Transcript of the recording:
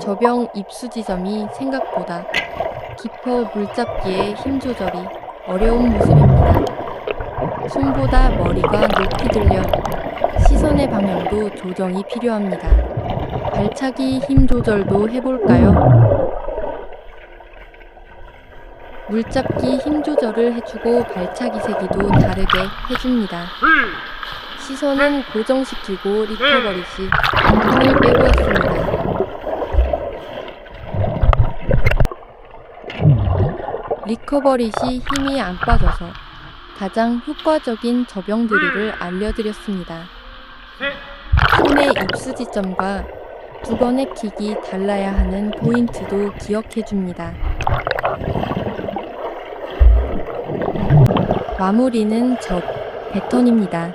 저병 입수 지점이 생각보다 깊어 물잡기에 힘 조절이 어려운 모습입니다. 손보다 머리가 높이 들려 시선의 방향도 조정이 필요합니다. 발차기 힘 조절도 해볼까요? 물잡기 힘 조절을 해주고 발차기 세기도 다르게 해줍니다. 시선은 고정시키고 리커버리 시 힘을 빼보았습니다. 리커버리 시 힘이 안 빠져서 가장 효과적인 저병 드릴을 알려드렸습니다. 손의 입수 지점과 두 번의 킥이 달라야 하는 포인트도 기억해줍니다. 마무리는 접, 배턴입니다.